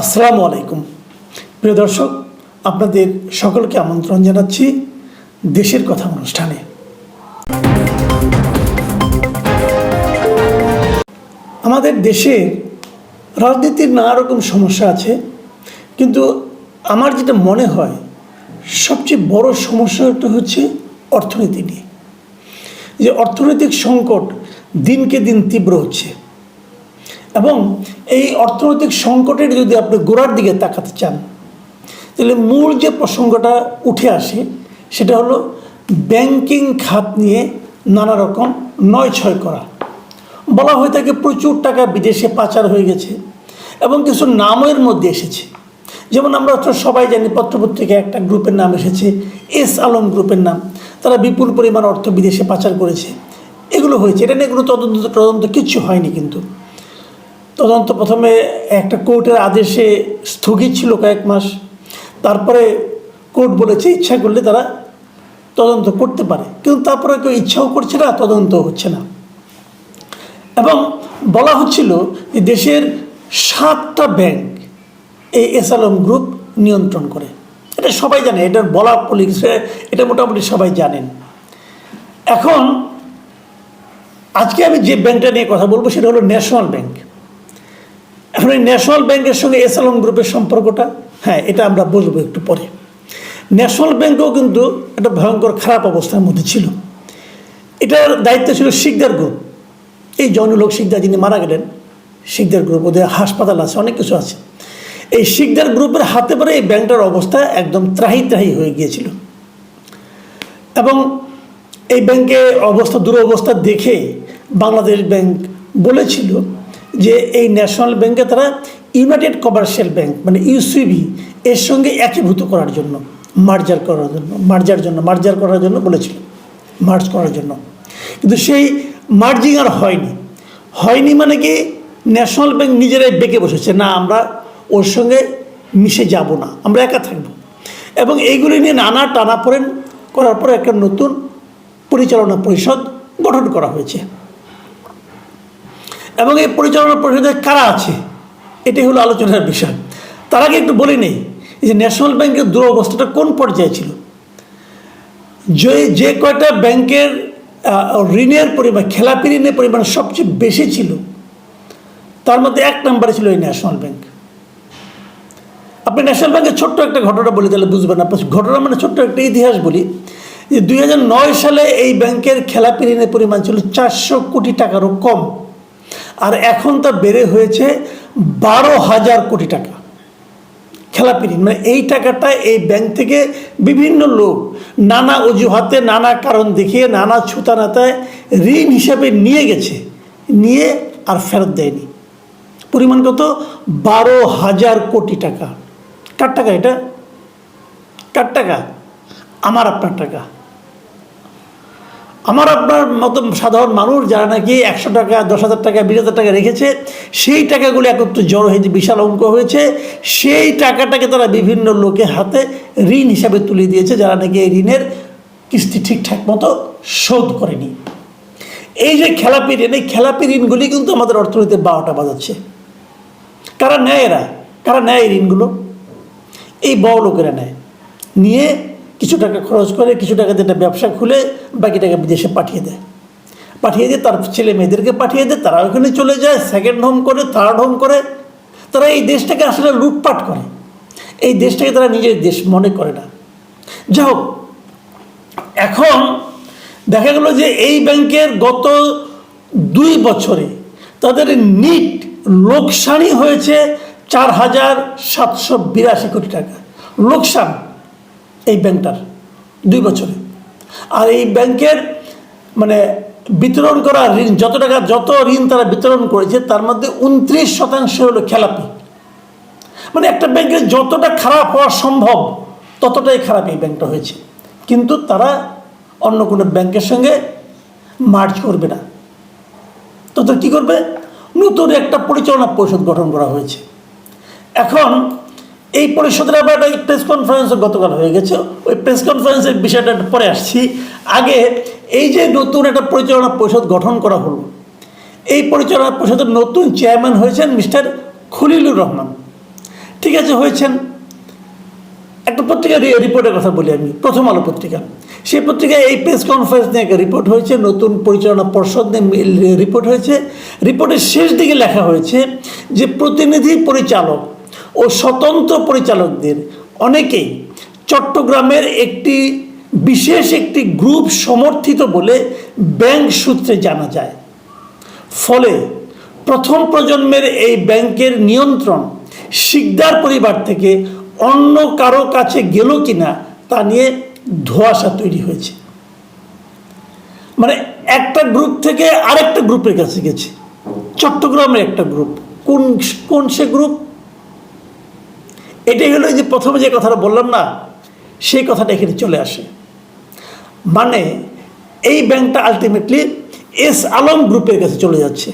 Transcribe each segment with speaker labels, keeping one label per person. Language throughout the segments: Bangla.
Speaker 1: আসসালামু আলাইকুম। প্রিয় দর্শক, আপনাদের সকলকে আমন্ত্রণ জানাচ্ছি দেশের কথা অনুষ্ঠানে। আমাদের দেশে রাজনীতির নানা রকম সমস্যা আছে, কিন্তু আমার যেটা মনে হয়, সবচেয়ে বড় সমস্যাটা হচ্ছে অর্থনীতি নিয়ে। যে অর্থনৈতিক সংকট দিনকে দিন তীব্র হচ্ছে। এবং এই অর্থনৈতিক সংকটের যদি আপনি গোড়ার দিকে তাকাতে চান, তাহলে মূল যে প্রসঙ্গটা উঠে আসে সেটা হলো ব্যাংকিং খাত নিয়ে নানা রকম নয় ছয় করা। বলা হয়ে থাকে প্রচুর টাকা বিদেশে পাচার হয়ে গেছে এবং কিছু নামের মধ্যে এসেছে। যেমন আমরা তো সবাই জানি পত্রপত্রিকায় একটা গ্রুপের নাম এসেছে, এস আলম গ্রুপের নাম। তারা বিপুল পরিমাণ অর্থ বিদেশে পাচার করেছে। এগুলো হয়েছে। এটা নিয়ে কোনো তদন্ত তদন্ত কিচ্ছু হয়নি কিন্তু। তদন্ত প্রথমে একটা কোর্টের আদেশে স্থগিত ছিল কয়েক মাস। তারপরে কোর্ট বলেছে ইচ্ছা করলে তারা তদন্ত করতে পারে। কিন্তু তারপরে কেউ ইচ্ছাও করছে না তদন্ত হচ্ছে না। এবং বলা হচ্ছিল যে দেশের সাতটা ব্যাংক এই এস আলম গ্রুপ নিয়ন্ত্রণ করে। এটা সবাই জানে এটার বলা পুলিশ, এটা মোটামুটি সবাই জানেন। এখন আজকে আমি যে ব্যাংকটা নিয়ে কথা বলব সেটা হলো ন্যাশনাল ব্যাংক। এখন এই ন্যাশনাল ব্যাংকের সঙ্গে এস আলম গ্রুপের সম্পর্কটা? হ্যাঁ এটা আমরা বলব একটু পরে। ন্যাশনাল ব্যাংকও কিন্তু একটা ভয়ঙ্কর খারাপ অবস্থার মধ্যে ছিল। এটার দায়িত্ব ছিল শিকদার গ্রুপ। এই জনলোক শিকদার যিনি মারা গেলেন, শিকদার গ্রুপ, ওদের হাসপাতাল আছে, অনেক কিছু আছে। এই শিকদার গ্রুপের হাতে পরে এই ব্যাংকটার অবস্থা একদম ত্রাহি ত্রাহি হয়ে গিয়েছিল। এবং এই ব্যাংকে অবস্থা, দুরবস্থা দেখে বাংলাদেশ ব্যাংক বলেছিল যে এই ন্যাশনাল ব্যাংকে তারা ইউনাইটেড কমার্শিয়াল ব্যাংক মানে ইউসিবি এর সঙ্গে একীভূত করার জন্য মার্জার করার জন্য মার্জার জন্য মার্জার করার জন্য বলেছিল মার্জ করার জন্য। কিন্তু সেই মার্জিং আর হয়নি। হয়নি মানে কি ন্যাশনাল ব্যাংক নিজেরাই বেঁকে বসেছে, না আমরা ওর সঙ্গে মিশে যাব না, আমরা একা থাকব। এবং এইগুলি নিয়ে নানা টানাপোড়েন করার পরে একটা নতুন পরিচালনা পরিষদ গঠন করা হয়েছে। এবং এই পরিচালনা পরিষদে কারা আছে? এটাই হলো আলোচনার বিষয়। তার আগে একটু বলি নেই যে ন্যাশনাল ব্যাংকের দুরবস্থাটা কোন পর্যায়ে ছিল? যে যে কয়টা ব্যাংকের ঋণের পরিমাণ, খেলাপি ঋণের পরিমাণ সবচেয়ে বেশি ছিল, তার মধ্যে এক নম্বরে ছিল এই ন্যাশনাল ব্যাংক। আপনি ন্যাশনাল ব্যাংকের ছোট্ট একটা ঘটনা বলি, তাহলে বুঝবেন না। ঘটনা মানে ছোট্ট একটা ইতিহাস বলি, যে দুই হাজার নয় সালে এই ব্যাংকের খেলাপি ঋণের পরিমাণ ছিল চারশো কোটি টাকারও কম। আর এখন তা বেড়ে হয়েছে বারো হাজার কোটি টাকা। খেলাপি মানে এই টাকাটা এই ব্যাংক থেকে বিভিন্ন লোক নানা অজুহাতে, নানা কারণ দেখিয়ে, নানা ছুতানাতায় ঋণ হিসাবে নিয়ে গেছে। নিয়ে আর ফেরত দেয়নি। পরিমাণ কত? বারো হাজার কোটি টাকা। কার টাকা এটা? কার টাকা? আমার আপনার টাকা। আমার আপনার মতো সাধারণ মানুষ যারা নাকি একশো টাকা, দশ হাজার টাকা, বিশ হাজার টাকা রেখেছে, সেই টাকাগুলো একত্র জড়ো হয়েছে বিশাল অঙ্ক হয়েছে। সেই টাকাটাকে তারা বিভিন্ন লোকের হাতে ঋণ হিসাবে তুলে দিয়েছে, যারা নাকি এই ঋণের কিস্তি ঠিকঠাক মতো শোধ করেনি। এই যে খেলাপি ঋণ, এই খেলাপি ঋণগুলি কিন্তু আমাদের অর্থনীতির বারোটা বাজাচ্ছে। কারা নেয় এরা? কারা নেয় এই ঋণগুলো? এই বড় লোকেরা নেয়। নিয়ে কিছু টাকা খরচ করে, কিছু টাকা দিয়ে একটা ব্যবসা খুলে বাকি টাকা বিদেশে পাঠিয়ে দেয়। পাঠিয়ে দিয়ে তার ছেলে মেয়েদেরকে পাঠিয়ে দেয় তারা ওখানে চলে যায় সেকেন্ড হোম করে থার্ড হোম করে। তারা এই দেশটাকে আসলে লুটপাট করে। এই দেশটাকে তারা নিজের দেশ মনে করে না। যাই হোক, এখন দেখা গেল যে এই ব্যাংকের গত দুই বছরে তাদের নিট লোকসানই হয়েছে চার হাজার সাতশো বিরাশি কোটি টাকা। লোকসান। এই ব্যাংকটার, দুই বছরে। আর এই ব্যাংকের মানে বিতরণ করা ঋণ, যত টাকা, যত ঋণ তারা বিতরণ করেছে, তার মধ্যে উনত্রিশ শতাংশ হলো খেলাপি। মানে একটা ব্যাংকের যতটা খারাপ হওয়া সম্ভব, ততটাই খারাপ এই ব্যাংকটা হয়েছে। কিন্তু তারা অন্য কোনো ব্যাংকের সঙ্গে মার্চ করবে না। তো তো কী করবে? নতুন একটা পরিচালনা পরিষদ গঠন করা হয়েছে। এখন এই পরিষদের আবার একটা প্রেস কনফারেন্সও গতকাল হয়ে গেছে। ওই প্রেস কনফারেন্সের বিষয়টা পরে আসছি। আগে এই যে নতুন একটা পরিচালনা পরিষদ গঠন করা হলো, এই পরিচালনা পরিষদের নতুন চেয়ারম্যান হয়েছেন মিস্টার খলিলুর রহমান। ঠিক আছে, হয়েছেন। একটা পত্রিকা রিপোর্টের কথা বলি আমি, প্রথম আলো পত্রিকা। সেই পত্রিকায় এই প্রেস কনফারেন্স নিয়ে একটা রিপোর্ট হয়েছে, নতুন পরিচালনা পর্ষদ নিয়ে রিপোর্ট হয়েছে। রিপোর্টের শেষ দিকে লেখা হয়েছে যে প্রতিনিধি পরিচালক ও স্বতন্ত্র পরিচালকদের অনেকেই চট্টগ্রামের একটি বিশেষ একটি গ্রুপ সমর্থিত বলে ব্যাংক সূত্রে জানা যায়। ফলে প্রথম প্রজন্মের এই ব্যাংকের নিয়ন্ত্রণ শিকদার পরিবার থেকে অন্য কারও কাছে গেল কিনা তা নিয়ে ধোঁয়াশা তৈরি হয়েছে। মানে একটা গ্রুপ থেকে আরেকটা গ্রুপের কাছে গেছে। চট্টগ্রামের একটা গ্রুপ। কোন কোন সে গ্রুপ? এটাই হলো যে প্রথমে যে কথাটা বললাম না, সেই কথাটা এখানে চলে আসে। মানে এই ব্যাংকটা আলটিমেটলি এস আলম গ্রুপের কাছে চলে যাচ্ছে।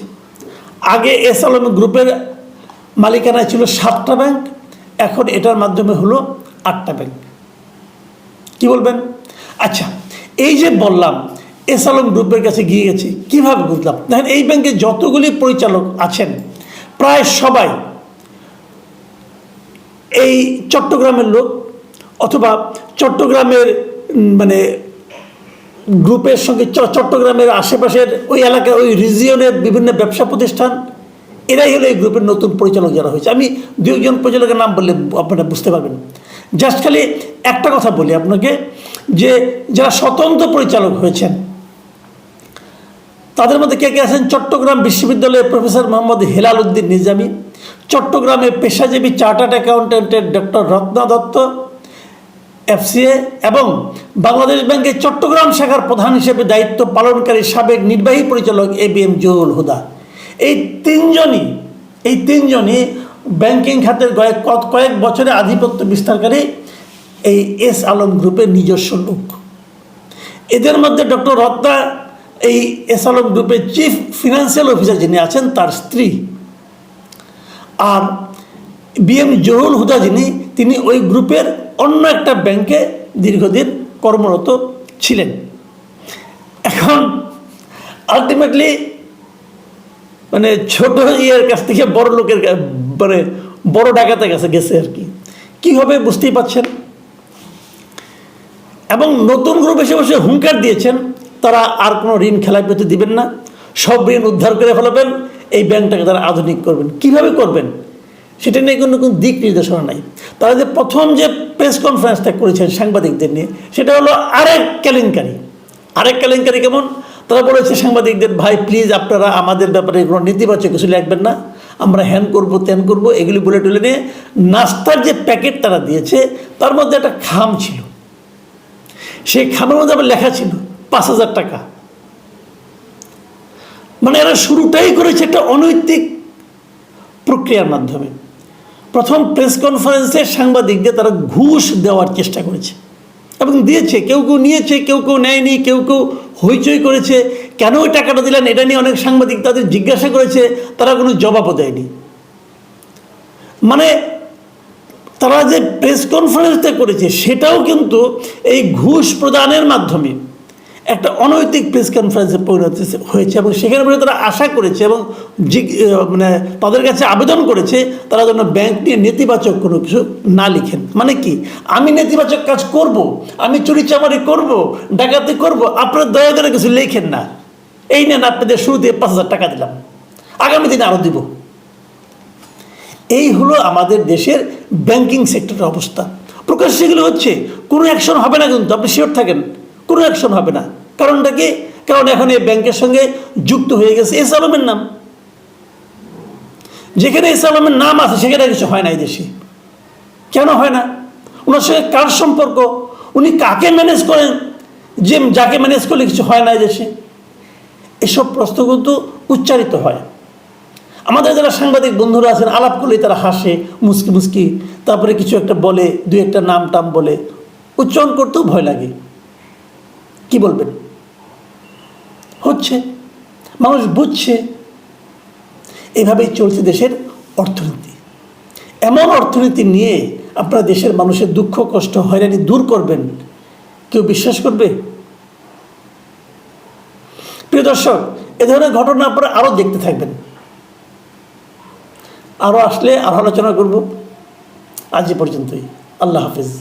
Speaker 1: আগে এস আলম গ্রুপের মালিকানায় ছিল সাতটা ব্যাংক, এখন এটার মাধ্যমে হলো আটটা ব্যাংক। কি বলবেন? আচ্ছা এই যে বললাম, এস আলম গ্রুপের কাছে গিয়ে গেছি, কীভাবে বুঝলাম? দেখেন, এই ব্যাংকে যতগুলি পরিচালক আছেন, প্রায় সবাই এই চট্টগ্রামের লোক অথবা চট্টগ্রামের মানে গ্রুপের সঙ্গে চট্টগ্রামের আশেপাশের ওই এলাকার, ওই রিজিয়নের বিভিন্ন ব্যবসা প্রতিষ্ঠান, এরাই হলো এই গ্রুপের নতুন পরিচালক যারা হয়েছে। আমি দু একজন পরিচালকের নাম বললে আপনারা বুঝতে পারবেন। জাস্ট খালি একটা কথা বলি আপনাকে, যে যারা স্বতন্ত্র পরিচালক হয়েছেন, তাদের মধ্যে কে কে আছেন? চট্টগ্রাম বিশ্ববিদ্যালয়ের প্রফেসর মোহাম্মদ হেলাল উদ্দিন নিজামী চট্টগ্রামে পেশাজীবী চার্টার্ড অ্যাকাউন্টেন্টের ডক্টর রত্না দত্ত, এফসিএ, এবং বাংলাদেশ ব্যাংকের চট্টগ্রাম শাখার প্রধান হিসেবে দায়িত্ব পালনকারী সাবেক নির্বাহী পরিচালক এ বি এম জহুল হুদা। এই তিনজনই এই তিনজনই ব্যাংকিং খাতের কয়েক কয়েক বছরে আধিপত্য বিস্তারকারী এই এস আলম গ্রুপের নিজস্ব লোক। এদের মধ্যে ডক্টর রত্না, এই এস আলম গ্রুপের চিফ ফিনান্সিয়াল অফিসার যিনি আছেন, তার স্ত্রী। আর বিএম জহুল হুদা যিনি, তিনি ওই গ্রুপের অন্য একটা ব্যাংকে দীর্ঘদিন কর্মরত ছিলেন। এখন আলটিমেটলি মানে ছোট ইয়ের কাছ থেকে বড় লোকের মানে বড় ডাকাতের কাছে গেছে আর কি। কী হবে বুঝতেই পাচ্ছেন এবং নতুন গ্রুপ এসে বসে হুঙ্কার দিয়েছেন, তারা আর কোনো ঋণ খেলায় পেতে দিবেন না। সব ঋণ উদ্ধার করে ফেলাবেন এই ব্যাংকটাকে তারা আধুনিক করবেন। কীভাবে করবেন? সেটা নিয়ে কোনো কোনো দিক নির্দেশনা নাই। তারা যে প্রথম যে প্রেস কনফারেন্সটা করেছেন সাংবাদিকদের নিয়ে, সেটা হলো আরেক কেলেঙ্কারি। আরেক কেলেঙ্কারি কেমন? তারা বলেছে সাংবাদিকদের, ভাই প্লিজ আপনারা আমাদের ব্যাপারে কোনো নেতিবাচক কিছু লিখবেন না। আমরা হ্যান করব, ত্যান করব। এগুলি বলে টুলে নিয়ে নাস্তার যে প্যাকেট তারা দিয়েছে, তার মধ্যে একটা খাম ছিল। সেই খামের মধ্যে আবার লেখা ছিল, পাঁচ হাজার টাকা। মানে এরা শুরুটাই করেছে একটা অনৈতিক প্রক্রিয়ার মাধ্যমে। প্রথম প্রেস কনফারেন্সে সাংবাদিকদের তারা ঘুষ দেওয়ার চেষ্টা করেছে এবং দিয়েছে, কেউ কেউ নিয়েছে, কেউ কেউ নেয়নি, কেউ কেউ হইচই করেছে। কেন ওই টাকাটা দিলেন এটা নিয়ে অনেক সাংবাদিক তাদের জিজ্ঞাসা করেছে, তারা কোনো জবাবও দেয়নি। মানে তারা যে প্রেস কনফারেন্সটা করেছে, সেটাও কিন্তু এই ঘুষ প্রদানের মাধ্যমে একটা অনৈতিক প্রেস কনফারেন্সে পরিণত হয়েছে এবং সেখানে পরে তারা আশা করেছে এবং মানে তাদের কাছে আবেদন করেছে, তারা যেন ব্যাংক নিয়ে নেতিবাচক কোনো কিছু না লিখেন। মানে কি? আমি নেতিবাচক কাজ করব, আমি চুরি চামারি করব, ডাকাতি করব, আপনারা দয়া করে কিছু লেখেন না। এই নেন আপনাদের শুরুতে পাঁচ হাজার টাকা দিলাম। আগামী দিনে আরও দিব। এই হলো আমাদের দেশের ব্যাংকিং সেক্টরের অবস্থা। প্রকাশ সেগুলো হচ্ছে, কোনো অ্যাকশন হবে না কিন্তু, আপনি শিওর থাকেন, কোনো অ্যাকশন হবে না। কারণটা কি? কারণ এখন এই ব্যাংকের সঙ্গে যুক্ত হয়ে গেছে এস আলমের নাম। যেখানে এস আলমের নাম আছে, সেখানে কিছু হয় না এই দেশে। কেন হয় না? ওনার সঙ্গে কার সম্পর্ক? উনি কাকে ম্যানেজ করেন? যে যাকে ম্যানেজ করলে কিছু হয় না এই দেশে? এসব প্রশ্ন কিন্তু উচ্চারিত হয়। আমাদের যারা সাংবাদিক বন্ধুরা আছেন, আলাপ করলেই তারা হাসে মুসকি মুসকি তারপরে কিছু একটা বলে দু একটা নাম টাম বলে। উচ্চারণ করতেও ভয় লাগে। কি বলবেন? হচ্ছে, মানুষ বুঝছে, এভাবেই চলছে দেশের অর্থনীতি। এমন অর্থনীতি নিয়ে আপনারা দেশের মানুষের দুঃখ, কষ্ট, হয়রানি দূর করবেন। কেউ বিশ্বাস করবে? প্রিয় দর্শক, এ ধরনের ঘটনা আপনারা আরও দেখতে থাকবেন। আরও আসলে আরও আলোচনা করব। আজ পর্যন্তই। আল্লাহ হাফিজ।